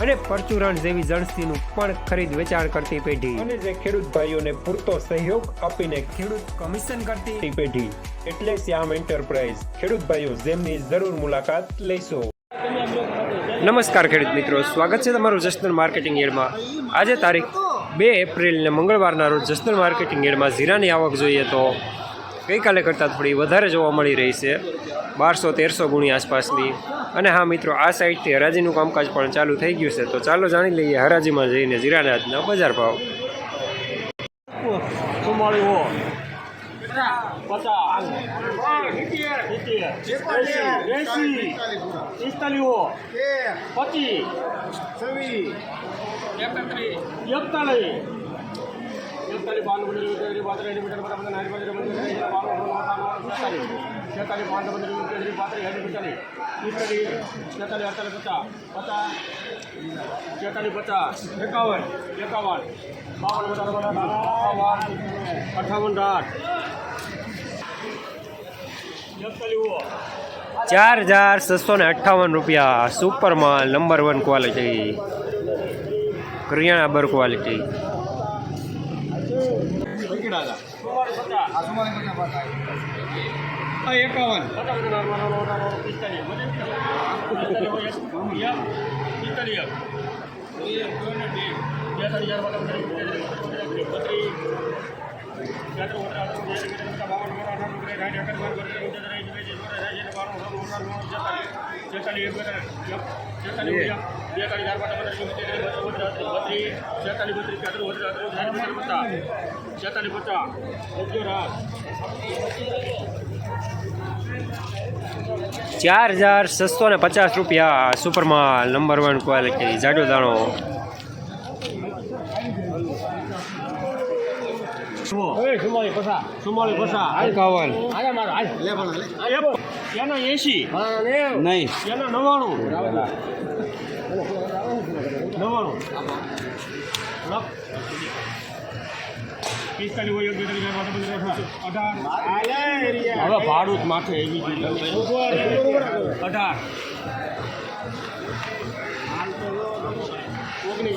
અને પરચુરણ જેવી જણસીનું પણ ખરીદ વેચાણ કરતી પેઢી. અને જે ખેડૂત ભાઈઓને પૂરતો સહયોગ આપીને ખેડૂત કમિશન કરતી પેઢી. એટલે શ્યામ એન્ટરપ્રાઇઝ. ખેડૂત ભાઈઓ જેમની જરૂર મુલાકાત લેશો. નમસ્કાર ખેડૂત મિત્રો સ્વાગત છે તમારું જસદણ માર્કેટિંગ યાર્ડમાં આજે તારીખ બે એપ્રિલને મંગળવારના રોજ જસદણ માર્કેટિંગ યાર્ડમાં જીરાની આવક જોઈએ તો ગઈકાલે કરતાં થોડી વધારે જોવા મળી રહી છે. બારસો, તેરસો ગુણી આસપાસની. અને હા મિત્રો, આ સાઈડથી હરાજીનું કામકાજ પણ ચાલુ થઈ ગયું છે. તો ચાલો જાણી લઈએ હરાજીમાં જઈને જીરાના આજના બજાર ભાવ. ચુમ્માળીસ હો પચાસ સિત્તેર એંસી પિસ્તાલીસ હો પચીસ એકતાલીસ એકતાલીસ બાવન પંદર ત્રીસ પાંત્રીસ મીટર બધા બધા નાઇટ પંદર પંદર બાવન છેતાલીસ પાંચ પંદર ત્રીસ ચાર હજાર છસો ને છેતાલીસ રૂપિયા. સુપર માલ નંબર વન ક્વોલિટી કરિયાણા બર પચાસ અઠાવન અઠાવન આઠ એકતાલીસ ચાર હજાર છસો ને છેતાલીસ પચાસ ચાર હજાર છસો ને પચાસ રૂપિયા સુપરમાલ નંબર વન ક્વોલિટી જાડો દાણો સુમાળી પસા સુમાળી પસા એકાવન. હાલે મારો હાલ. લે પણ એનો એસી નહીં. એનો નવ્વાણું. નવ્વાણું. લખ. પિસ્તાલીસ હોય એક બેતાલીસ ચાર પાંચ પંદર અઢાર. હવે ભાડું જ માથે એવી અઢાર. ઓગણીસ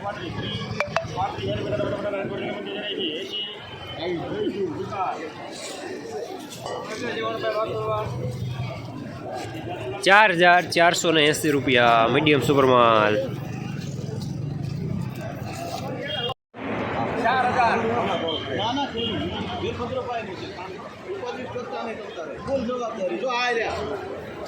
ત્રીસ બત્રીસ છત્રીસ આડત્રીસ ચાલીસ મીટર બધા પચાસ ચાર હજાર પાંચસો ને પચાસ રૂપિયા સુપર માલ ચાર હજાર ચારસો ને એંસી રૂપિયા મીડિયમ સુપર માલ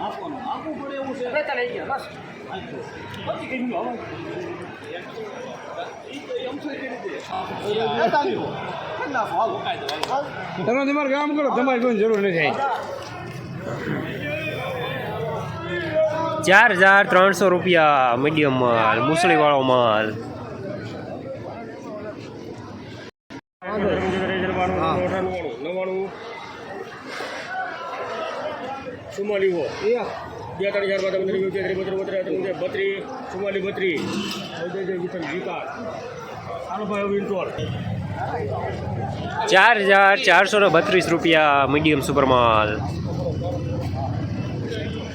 આપવાનું. આપવું પડે એવું છે. લઈ ગયા બસ. પછી કઈ ગયું તમે તમારું કામ કરો તમારી કોઈ જરૂર નથી ચાર હજાર ત્રણસો રૂપિયા મીડિયમ માલ મુસળી વાળો માલ. ચુમ્માલીસ હો. બે ત્રણ હજાર બાદ પંદર વીસ ત્રીસ બત્રીસ બત્રીસ બત્રીસ ચુમ્માલીસ બત્રીસ. વિકાસ આનો ભાઈ વિંટોળ ચાર હજાર ચારસો ને બત્રીસ રૂપિયા મીડિયમ સુપર માલ.